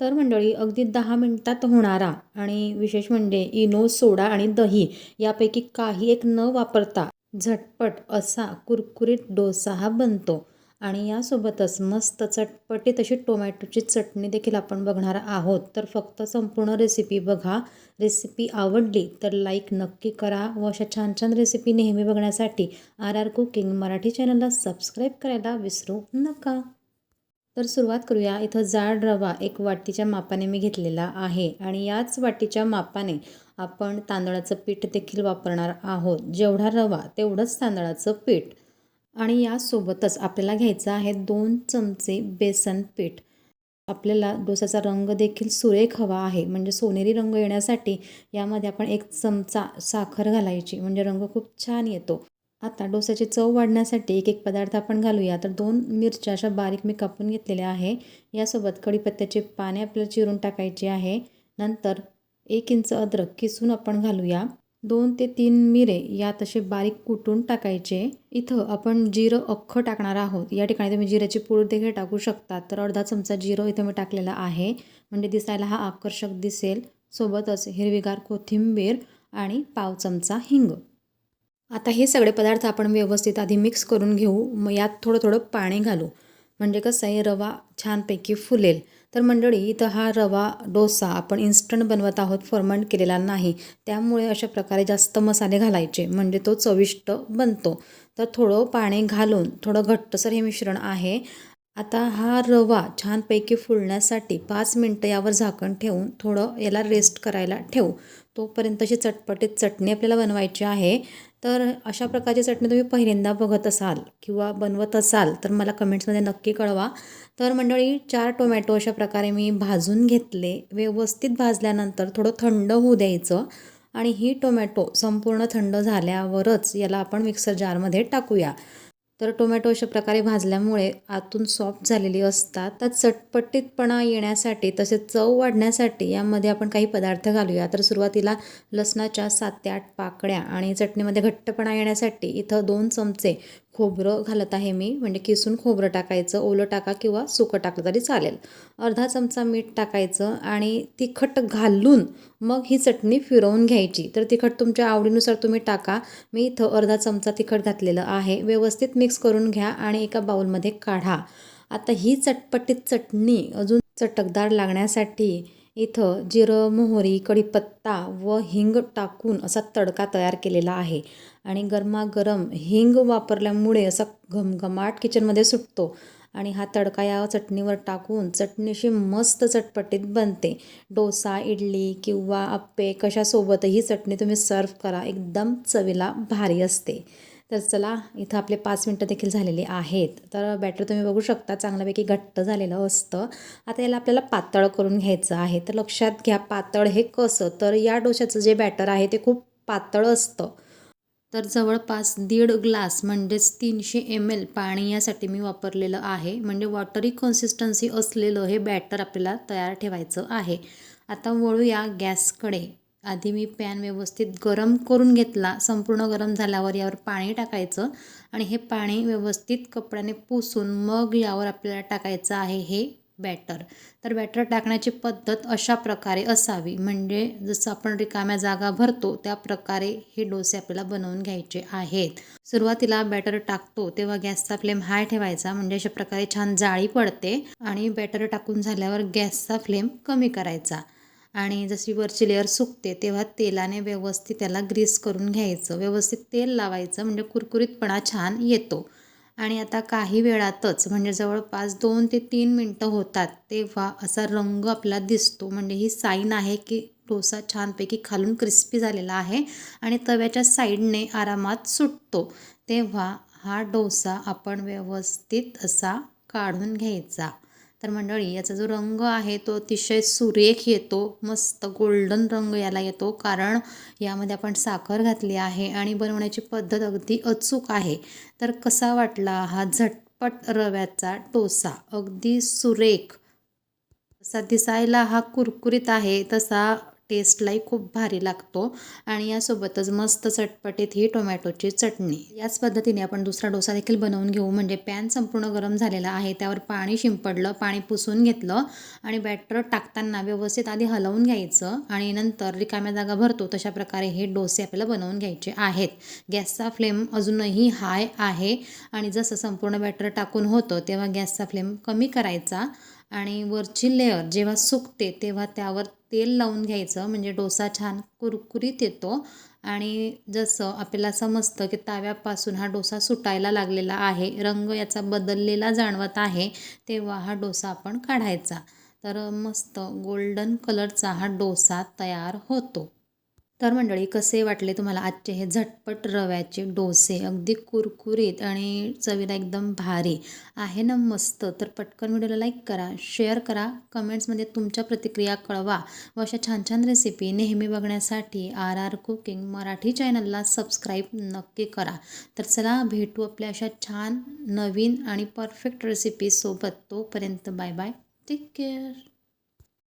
तर मंडळी अगदी दहा मिनटात होणारा आणि विशेष म्हणजे इनो सोडा आणि दही यापैकी काही एक न वापरता झटपट असा कुरकुरीत डोसा हा बनतो. आणि यासोबतच मस्त चटपटी तशी टोमॅटोची चटणी देखील आपण बघणार आहोत. तर फक्त संपूर्ण रेसिपी बघा. रेसिपी आवडली तर लाईक नक्की करा व अशा छान छान रेसिपी नेहमी बघण्यासाठी आर आर कुकिंग मराठी चॅनलला सबस्क्राईब करायला विसरू नका. तर सुरुवात करूया. इथं जाड रवा एक वाटीच्या मापाने मी घेतलेला आहे आणि याच वाटीच्या मापाने आपण तांदळाचं पीठ देखील वापरणार आहोत. जेवढा रवा तेवढंच तांदळाचं पीठ. आणि यासोबतच आपल्याला घ्यायचं आहे दोन चमचे बेसन पीठ. आपल्याला डोसाचा रंग देखील सुरेख हवा आहे. म्हणजे सोनेरी रंग येण्यासाठी यामध्ये आपण एक चमचा साखर घालायची. म्हणजे रंग खूप छान येतो. आता डोस्याची चव वाढण्यासाठी एक एक पदार्थ आपण घालूया. तर दोन मिरच्या अशा बारीक मी कापून घेतलेल्या आहे. यासोबत कढीपत्त्याचे पाने आपल्याला चिरून टाकायचे आहे. नंतर एक इंच अद्रक किसून आपण घालूया. दोन ते तीन मिरे या तसे बारीक कुटून टाकायचे. इथं आपण जिरं अख्खं टाकणार आहोत. या ठिकाणी तुम्ही जिऱ्याची पूड देखील टाकू शकता. तर अर्धा चमचा जिरं इथं मी टाकलेला आहे. म्हणजे दिसायला हा आकर्षक दिसेल. सोबतच हिरवीगार कोथिंबीर आणि पाव चमचा हिंग. आता हे सगळे पदार्थ आपण व्यवस्थित आधी मिक्स करून घेऊ. मग यात थोडं थोडं पाणी घालू. म्हणजे कसं आहे रवा छानपैकी फुलेल. तर मंडळी इथं हा रवा डोसा आपण इन्स्टंट बनवत आहोत फर्मंट केलेला नाही. त्यामुळे अशा प्रकारे जास्त मसाले घालायचे. म्हणजे तो चविष्ट बनतो. तर थोडं पाणी घालून थोडं घट्टसर हे मिश्रण आहे. आता हा रवा छानपैकी फुलण्यासाठी पाच मिनटं यावर झाकण ठेवून थोडं याला रेस्ट करायला ठेवू. तोपर्यंत अशी चटपटीत चटणी आपल्याला बनवायची आहे. तर अशा प्रकारची चटणी तुम्ही पहिल्यांदा बघत असाल किंवा बनवत असाल तर मला कमेंट्समध्ये नक्की कळवा. तर मंडळी चार टोमॅटो अशा प्रकारे मी भाजून घेतले. व्यवस्थित भाजल्यानंतर थोडं थंड होऊ द्यायचं आणि ही टोमॅटो संपूर्ण थंड झाल्यावरच याला आपण मिक्सर जारमध्ये टाकूया. तर टोमॅटो अशा प्रकारे भाजल्यामुळे आतून सॉफ्ट झालेली असतात. तर चटपटीतपणा येण्यासाठी तसेच चव वाढण्यासाठी यामध्ये आपण काही पदार्थ घालूया. तर सुरुवातीला लसणाच्या सात ते आठ पाकळ्या आणि चटणीमध्ये घट्टपणा येण्यासाठी इथं दोन चमचे खोबरं घालत आहे मी. म्हणजे किसून खोबरं टाकायचं ओलं टाका किंवा सुकं टाकलं तरी चालेल. अर्धा चमचा मीठ टाकायचं आणि तिखट घालून मग ही चटणी फिरवून घ्यायची. तर तिखट तुमच्या आवडीनुसार तुम्ही टाका. मी इथं अर्धा चमचा तिखट घातलेलं आहे. व्यवस्थित मिक्स करून घ्या आणि एका बाऊलमध्ये काढा. आता ही चटपटीत चटणी अजून चटकदार लागण्यासाठी इथं जिरं मोहरी कढीपत्ता व हिंग टाकून असा तडका तयार केलेला आहे. आणि गरमागरम हिंग वापरल्यामुळे असा घमघमाट किचनमध्ये सुटतो. आणि हा तडका या चटणीवर टाकून चटणीशी मस्त चटपटीत बनते. डोसा इडली किंवा अप्पे कशासोबत ही चटणी तुम्ही सर्व करा. एकदम चवीला भारी असते. तर चला इथं आपले पाच मिनटं देखील झालेले आहेत. तर बॅटर तुम्ही बघू शकता चांगल्यापैकी घट्ट झालेलं असतं. आता याला आपल्याला पातळ करून घ्यायचं आहे. तर लक्षात घ्या पातळ हे कसं? तर या डोशाचं जे बॅटर आहे ते खूप पातळ असतं. तर जवळपास दीड ग्लास म्हणजेच तीनशे एम एल पाणी यासाठी मी वापरलेलं आहे. म्हणजे वॉटरी कन्सिस्टन्सी असलेलं हे बॅटर आपल्याला तयार ठेवायचं आहे. आता वळूया गॅसकडे. आधी मी पॅन व्यवस्थित गरम करून घेतला. संपूर्ण गरम झाल्यावर यावर पाणी टाकायचं आणि हे पाणी व्यवस्थित कपड्याने पुसून मग यावर आपल्याला टाकायचं आहे हे बॅटर. तर बॅटर टाकण्याची पद्धत अशा प्रकारे असावी. म्हणजे जसं आपण रिकाम्या जागा भरतो त्या प्रकारे हे डोसे आपल्याला बनवून घ्यायचे आहेत. सुरुवातीला बॅटर टाकतो तेव्हा गॅसचा फ्लेम हाय ठेवायचा. म्हणजे अशा प्रकारे छान जाळी पडते आणि बॅटर टाकून झाल्यावर गॅसचा फ्लेम कमी करायचा. आणि जशी वरची लेअर सुकते तेव्हा तेलाने व्यवस्थित त्याला ग्रीस करून घ्यायचं. व्यवस्थित तेल लावायचं म्हणजे कुरकुरीतपणा छान येतो. आणि आता काही वेळातच म्हणजे जवळपास दोन ते तीन मिनटं होतात तेव्हा असा रंग आपला दिसतो. म्हणजे ही साईन आहे की डोसा छानपैकी खालून क्रिस्पी झालेला आहे आणि तव्याच्या साईडने आरामात सुटतो. तेव्हा हा डोसा आपण व्यवस्थित असा काढून घ्यायचा. तर मंडळी याचा जो रंग आहे तो अतिशय सुरेख येतो मस्त गोल्डन रंग याला येतो. कारण यामध्ये आपण साखर घातली आहे आणि बनवण्याची पद्धत अगदी अचूक आहे. तर कसा वाटला हा झटपट रव्याचा डोसा? अगदी सुरेख. तसा दिसायला हा कुरकुरीत आहे तसा टेस्टलाही खूप भारी लागतो. आणि यासोबतच मस्त चटपटीत ही टोमॅटोची चटणी. याच पद्धतीने आपण दुसरा डोसा देखील बनवून घेऊ. म्हणजे पॅन संपूर्ण गरम झालेला आहे. त्यावर पाणी शिंपडलं पाणी पुसून घेतलं आणि बॅटर टाकताना व्यवस्थित आधी हलवून घ्यायचं आणि नंतर रिकाम्या जागा भरतो. तशा प्रकारे हे डोसे आपल्याला बनवून घ्यायचे आहेत. गॅसचा फ्लेम अजूनही हाय आहे. आणि जसं संपूर्ण बॅटर टाकून होतं तेव्हा गॅसचा फ्लेम कमी करायचा आणि वरची लेअर जेव्हा सुकते तेव्हा त्यावर तेल लावून घ्यायचं. म्हणजे डोसा छान कुरकुरीत येतो. आणि जसं आपल्याला समजतं की ताव्यापासून हा डोसा सुटायला लागलेला आहे रंग याचा बदललेला जाणवत आहे तेव्हा हा डोसा आपण काढायचा. तर मस्त गोल्डन कलरचा हा डोसा तयार होतो. तर मंडळी कसे वाटले तुम्हाला आजचे हे झटपट रव्याचे डोसे? अगदी कुरकुरीत आणि चवीला एकदम भारी आहे ना मस्त. तर पटकन व्हिडिओला लाईक करा शेअर करा कमेंट्समध्ये तुमच्या प्रतिक्रिया कळवा व अशा छान छान रेसिपी नेहमी बघण्यासाठी आर आर कुकिंग मराठी चॅनलला सबस्क्राईब नक्की करा. तर चला भेटू आपल्या अशा छान नवीन आणि परफेक्ट रेसिपीसोबत तोपर्यंत बाय बाय टेक केअर